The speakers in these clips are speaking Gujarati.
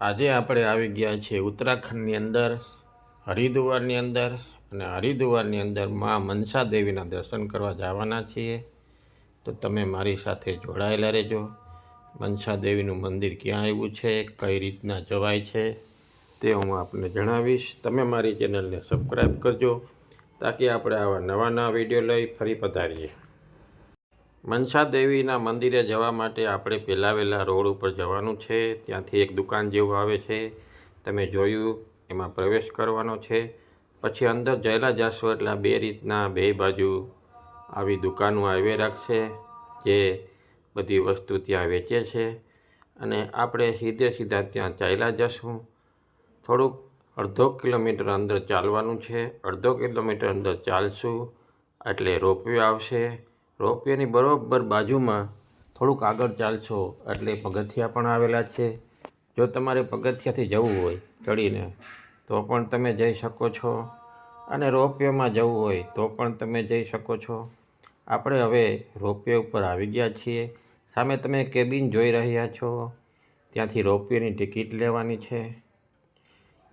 આજે આપણે આવી ગયા છીએ ઉત્તરાખંડની અંદર, હરિદ્વારની અંદર અને હરિદ્વારની અંદર મા મનસા દેવીના દર્શન કરવા જવાના છીએ. તો તમે મારી સાથે જોડાયેલા રહેજો. મનસા દેવીનું મંદિર ક્યાં આવ્યું છે, કઈ રીતના જવાય છે, તે હું આપને જણાવીશ. તમે મારી ચેનલને સબસ્ક્રાઈબ કરજો, તાકી આપણે આવા નવા નવા વીડિયો લઈ ફરી પધારીએ. મનસા દેવીના મંદિરે જવા માટે આપણે પહેલાં વહેલા રોડ ઉપર જવાનું છે. ત્યાંથી એક દુકાન જેવું આવે છે. તમે જોયું, એમાં પ્રવેશ કરવાનો છે. પછી અંદર જયલા જશો એટલે બે રીતના બે બાજુ આવી દુકાનો આવી રાખશે, જે બધી વસ્તુ ત્યાં વેચે છે. અને આપણે સીધે સીધા ત્યાં ચાલ્યા જશું. થોડુંક અડધો કિલોમીટર અંદર ચાલવાનું છે. અડધો કિલોમીટર અંદર ચાલશું એટલે રોપવે આવશે. રોપવેની બરોબર બાજુમાં થોડુંક આગળ ચાલશો એટલે પગથિયા પણ આવેલા છે. જો તમારે પગથિયાથી જવું હોય ચડીને, તો પણ તમે જઈ શકો છો. અને રોપવેમાં જવું હોય, તો પણ તમે જઈ શકો છો. આપણે હવે રોપવે ઉપર આવી ગયા છીએ. સામે તમે કેબિન જોઈ રહ્યા છો. ત્યાંથી રોપવેની ટિકિટ લેવાની છે.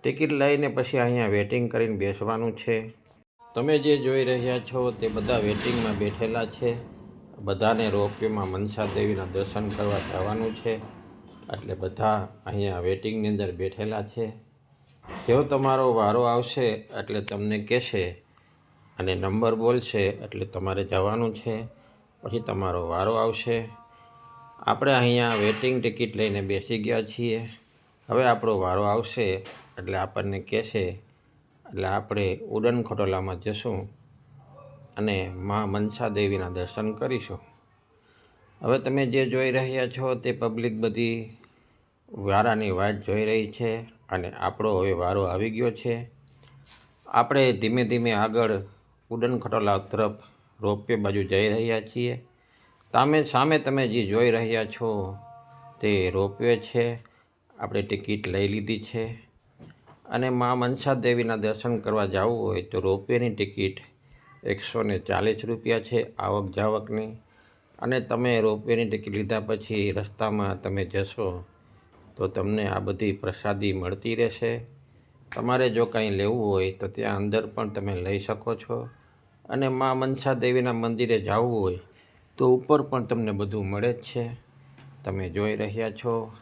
ટિકિટ લઈને પછી અહીંયા વેટિંગ કરીને બેસવાનું છે. તમે જે જોઈ રહ્યા છો તે બધા વેટિંગમાં બેઠેલા છે. બધાને રોપવેમાં મનસા દેવીના દર્શન કરવા જવાનું છે. એટલે બધા અહીંયા વેટિંગની અંદર બેઠેલા છે. જેવો તમારો વારો આવશે એટલે તમને કહેશે અને નંબર બોલશે એટલે તમારે જવાનું છે. પછી તમારો વારો આવશે. આપણે અહીંયા વેટિંગ ટિકિટ લઈને બેસી ગયા છીએ. હવે આપણો વારો આવશે એટલે આપણને કહેશે એટલે આપણે ઉડન ખટોલામાં જશું અને મા મનસા દેવીના દર્શન કરીશું. હવે તમે જે જોઈ રહ્યા છો તે પબ્લિક બધી વારાની વાટ જોઈ રહી છે અને આપણો હવે વારો આવી ગયો છે. આપણે ધીમે ધીમે આગળ ઉડન ખટોલા તરફ રોપવે બાજુ જઈ રહ્યા છીએ. સામે સામે તમે જે જોઈ રહ્યા છો તે રોપવે છે. આપણે ટિકિટ લઈ લીધી છે. અને મા મનસા દેવીના દર્શન કરવા જવું હોય તો રોપવેની ટિકિટ એકસો ને ચાલીસ રૂપિયા છે, આવક જાવકની. અને તમે રોપવેની ટિકિટ લીધા પછી રસ્તામાં તમે જશો તો તમને આ બધી પ્રસાદી મળતી રહેશે. તમારે જો કાંઈ લેવું હોય તો ત્યાં અંદર પણ તમે લઈ શકો છો. અને મા મનસા દેવીના મંદિરે જવું હોય તો ઉપર પણ તમને બધું મળે જ છે. તમે જોઈ રહ્યા છો,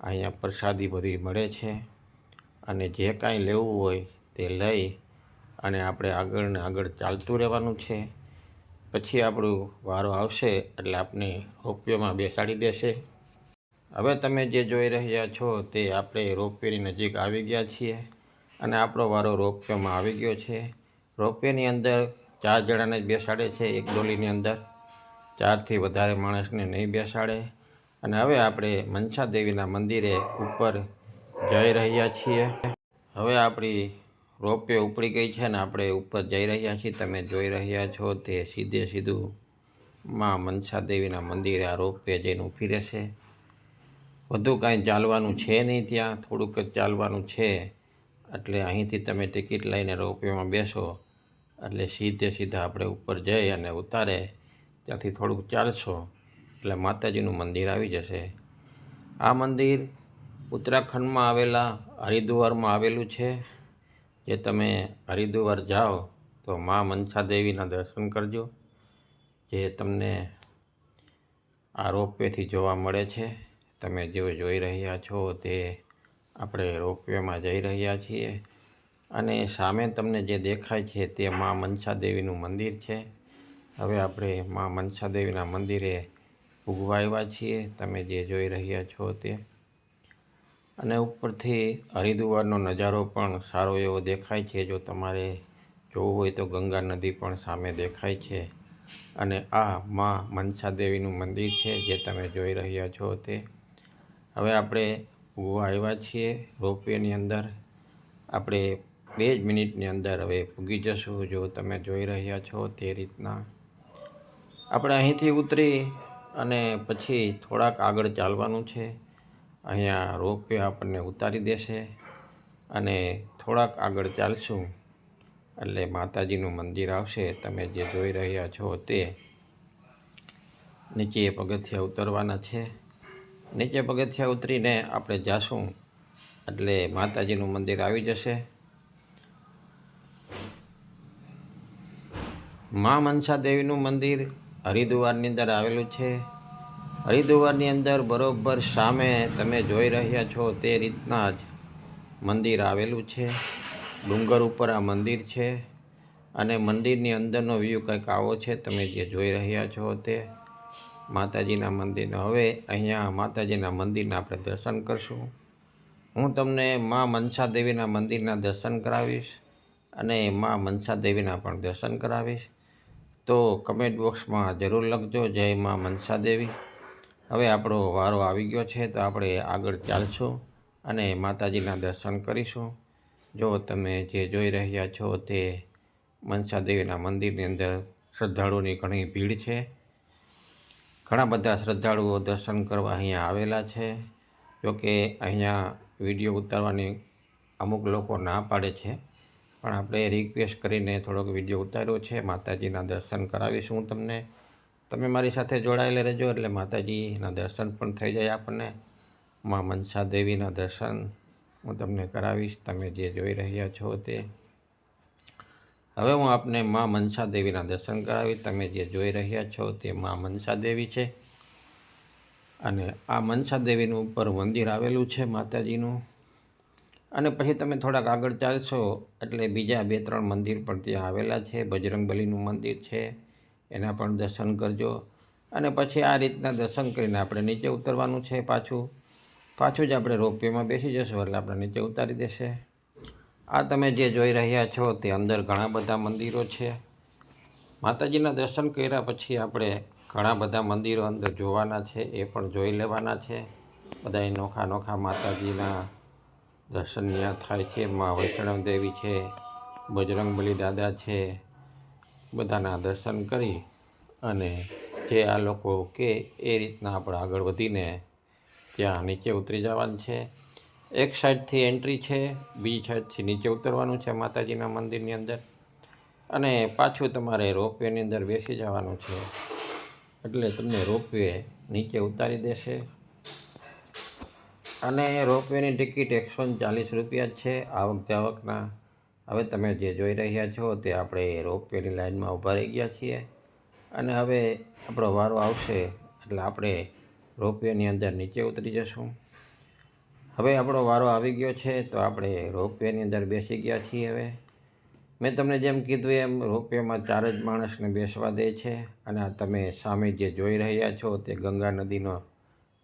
અહીંયા પ્રસાદી બધી મળે છે. અને જે કાંઈ લેવું હોય તે લઈ અને આપણે આગળ ને આગળ ચાલતું રહેવાનું છે. પછી આપણું વારો આવશે એટલે આપણે રોપવેમાં બેસાડી દેશે. હવે તમે જે જોઈ રહ્યા છો તે આપણે રોપવેની નજીક આવી ગયા છીએ અને આપણો વારો રોપવેમાં આવી ગયો છે. રોપવેની અંદર ચાર જણાને જ બેસાડે છે, એક ડોલીની અંદર. ચારથી વધારે માણસને નહીં બેસાડે. અને હવે આપણે મનસા દેવીના મંદિરે ઉપર જઈ રહ્યા છીએ. હવે આપણી રોપવે ઉપડી ગઈ છે ને આપણે ઉપર જઈ રહ્યા છીએ. તમે જોઈ રહ્યા છો તે સીધે સીધું માં મનસા દેવીના મંદિરે આ રોપવે જઈને ઊભી રહેશે. વધુ કાંઈ ચાલવાનું છે નહીં ત્યાં, થોડુંક જ ચાલવાનું છે. એટલે અહીંથી તમે ટિકિટ લઈને રોપવેમાં બેસો. એટલે સીધે સીધા આપણે ઉપર જઈ અને ઉતારે. ત્યાંથી થોડુંક ચાલશો. એટલે માતાજીનું મંદિર આવી જશે. આ મંદિર ઉત્તરાખંડમાં આવેલા હરિદ્વારમાં આવેલું છે. જે તમે હરિદ્વાર જાઓ તો મા મનસા દેવીના દર્શન કરજો. જે તમને આ રોપવેથી જોવા મળે છે. તમે જે જોઈ રહ્યા છો તે આપણે રોપવેમાં જઈ રહ્યા છીએ. અને સામે તમને જે દેખાય છે તે મા મનસા દેવીનું મંદિર છે. હવે આપણે મા મનસા દેવીના મંદિરે ઉગવા આવ્યા છીએ. તમે જે જોઈ રહ્યા છો તે અને ઉપરથી હરિદ્વારનો નજારો પણ સારો એવો દેખાય છે. જો તમારે જોવું હોય તો ગંગા નદી પણ સામે દેખાય છે. અને આ મા મનસા દેવીનું મંદિર છે જે તમે જોઈ રહ્યા છો તે. હવે આપણે ઉગવા આવ્યા છીએ રોપવેની અંદર. આપણે બે જ મિનિટની અંદર હવે પૂગી જશું જો તમે જોઈ રહ્યા છો તે રીતના. આપણે અહીંથી ઉતરી અને પછી થોડાક આગળ ચાલવાનું છે. અહીંયા રોપવે આપણને ઉતારી દેશે અને થોડાક આગળ ચાલશું. એટલે માતાજીનું મંદિર આવશે. તમે જે જોઈ રહ્યા છો તે નીચે પગથિયા ઉતરવાના છે. નીચે પગથિયા ઉતરીને આપણે જાશું. એટલે માતાજીનું મંદિર આવી જશે. મા મનસા દેવીનું મંદિર હરિદ્વારની અંદર આવેલું છે. હરિદ્વારની અંદર બરોબર સામે તમે જોઈ રહ્યા છો તે રીતના જ મંદિર આવેલું છે. ડુંગર ઉપર આ મંદિર છે અને મંદિરની અંદરનો વ્યૂ કંઈક આવો છે. તમે જે જોઈ રહ્યા છો તે માતાજીના મંદિરનો હવે અહીંયા માતાજીના મંદિરના આપણે દર્શન કરશું. હું તમને મા મનસા દેવીના મંદિરના દર્શન કરાવીશ અને મા મનસા દેવીના પણ દર્શન કરાવીશ. તો કમેન્ટ બોક્સમાં જરૂર લખજો. જય મા મનસા દેવી. હવે આપણો વારો આવી ગયો છે તો આપણે આગળ ચાલશું અને માતાજીના દર્શન કરીશું. જો તમે જે જોઈ રહ્યા છો તે મનસા દેવીના મંદિરની અંદર શ્રદ્ધાળુઓની ઘણી ભીડ છે. ઘણા બધા શ્રદ્ધાળુઓ દર્શન કરવા અહીંયા આવેલા છે. જોકે અહીંયા વીડિયો ઉતારવાની અમુક લોકો ના પાડે છે. પણ આપણે રિક્વેસ્ટ કરીને થોડોક વીડિયો ઉતાર્યો છે. માતાજીના દર્શન કરાવીશ તમને. તમે મારી સાથે જોડાયેલા રહેજો એટલે માતાજીના દર્શન પણ થઈ જાય આપણને. મા મનસા દેવીના દર્શન હું તમને કરાવીશ, તમે જે જોઈ રહ્યા છો તે. હવે હું આપને મા મનસા દેવીના દર્શન કરાવીશ, તમે જે જોઈ રહ્યા છો તે મા મનસા દેવી છે. અને આ મનસા દેવીનું ઉપર મંદિર આવેલું છે માતાજીનું. અને પછી તમે થોડાક આગળ ચાલશો એટલે બીજા બે ત્રણ મંદિર પણ ત્યાં આવેલા છે, બજરંગબલીનું મંદિર છે. એના પણ દર્શન કરજો. અને પછી આ રીતના દર્શન કરીને આપણે નીચે ઉતરવાનું છે પાછું. પાછું જ આપણે રોપવેમાં બેસી જશું, એટલે આપણે નીચે ઉતારી દેશે. આ તમે જે જોઈ રહ્યા છો તે અંદર ઘણા બધા મંદિરો છે. માતાજીના દર્શન કર્યા પછી આપણે ઘણા બધા મંદિરો અંદર જોવાના છે, એ પણ જોઈ લેવાના છે. બધા નોખા નોખા માતાજીના દર્શન ત્યાં થાય છે. મા વૈષ્ણવ દેવી છે, બજરંગબલી દાદા છે બધાના દર્શન કરી અને જે આ લોકો કે એ રીતના આપણે આગળ વધીને ત્યાં નીચે ઉતરી જવાનું છે. એક સાઈડથી એન્ટ્રી છે, બીજી સાઈડથી નીચે ઉતરવાનું છે માતાજીના મંદિરની અંદર. અને પાછું તમારે રોપવેની અંદર બેસી જવાનું છે. એટલે તમને રોપવે નીચે ઉતારી દેશે. અને રોપવેની ટિકિટ એકસો ચાલીસ રૂપિયા છે આવક જાવકના હવે તમે જે જોઈ રહ્યા છો તે આપણે રોપવેની લાઇનમાં ઊભા રહી ગયા છીએ. અને હવે આપણો વારો આવશે એટલે આપણે રોપવેની અંદર નીચે ઉતરી જશું. હવે આપણો વારો આવી ગયો છે તો આપણે રોપવેની અંદર બેસી ગયા છીએ હવે. મેં તમને જેમ કીધું એમ રોપવેમાં ચાર જ માણસને બેસવા દે છે અને તમે સામે જે જોઈ રહ્યા છો તે ગંગા નદીનો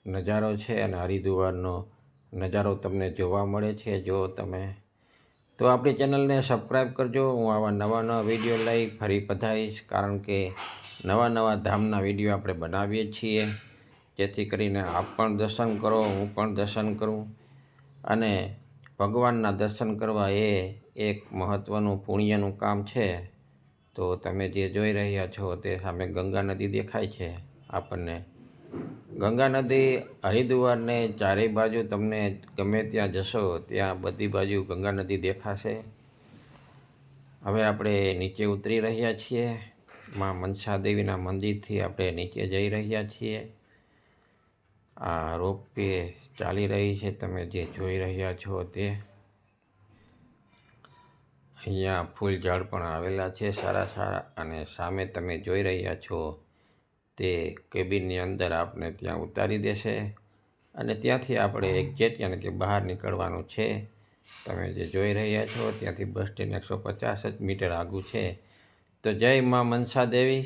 નજારો છે અને હરિદ્વારનો નજારો તમને જોવા મળે છે. જો તમે તો આપણી ચેનલને સબસ્ક્રાઈબ કરજો. હું આવા નવા નવા વીડિયો લઈ ફરી પધારીશ કારણ કે નવા નવા ધામના વીડિયો આપણે બનાવીએ છીએ. જેથી કરીને આપ પણ દર્શન કરો, હું પણ દર્શન કરું. અને ભગવાનના દર્શન કરવા એ એક મહત્ત્વનું પુણ્યનું કામ છે. તો તમે જે જોઈ રહ્યા છો તે સામે ગંગા નદી દેખાય છે. આપણને ગંગા નદી, હરિદ્વારને ચારેય બાજુ તમને ગમે ત્યાં જશો, ત્યાં બધી બાજુ ગંગા નદી દેખાશે. હવે આપણે નીચે ઉતરી રહ્યા છીએ. માં મનસા દેવીના મંદિરથી આપણે નીચે જઈ રહ્યા છીએ. આ રોપવે ચાલી રહી છે, તમે જે જોઈ રહ્યા છો તે. અહીંયા ફૂલ ઝાડ પણ આવેલા છે સારા સારા અને સામે તમે જોઈ રહ્યા છો તે કેબિનની અંદર આપને ત્યાં ઉતારી દેશે અને ત્યાંથી આપણે એક્ઝેટ યાને કે બહાર નીકળવાનું છે. તમે જે જોઈ રહ્યા છો, ત્યાંથી બસ સ્ટેન્ડ એકસો પચાસ જ મીટર આગું છે. તો જય મા મનસા દેવી.